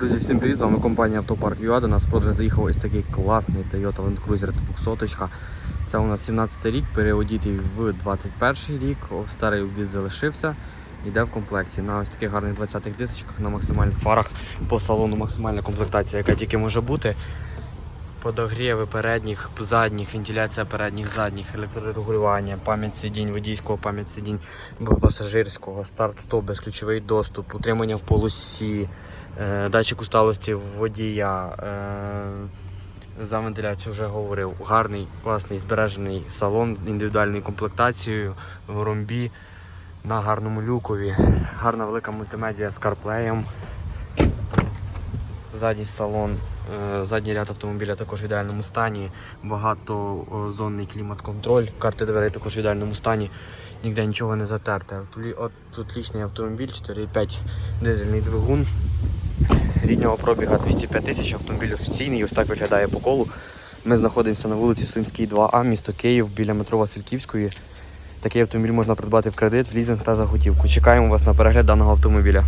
Друзі, всім привіт! З вами компанія Автопарк ЮА. До нас в продаж заїхав ось такий класний Toyota Land Cruiser 200. Це у нас 17 рік, переодітий в 21 рік, старий обвіз залишився. Йде в комплекті на ось таких гарних 20-х дисочках на максимальних фарах по салону максимальна комплектація, яка тільки може бути. Подогріви передніх, задніх, вентиляція передніх, задніх, електрорегулювання, пам'ять сидінь, водійського, пам'ять сидінь пасажирського, старт-стоп, безключовий доступ, утримання в полосі, е, датчик усталості водія. е, За вентиляцію вже говорив. Гарний, класний, збережений салон індивідуальною комплектацією в ромбі на гарному люкові. Гарна велика мультимедіа з карплеєм. Задній салон, задній ряд автомобіля також в ідеальному стані. Багатозонний клімат-контроль, карти дверей також в ідеальному стані. Ніде нічого не затерте. Тут, от, тут лічний автомобіль, 4,5 дизельний двигун. Ріднього пробіга 205 тисяч, автомобіль офіційний, ось так виглядає по колу. Ми знаходимося на вулиці Сумській, 2А, місто Київ, біля метро Васильківської. Такий автомобіль можна придбати в кредит, в лізинг та за готівку. Чекаємо вас на перегляд даного автомобіля.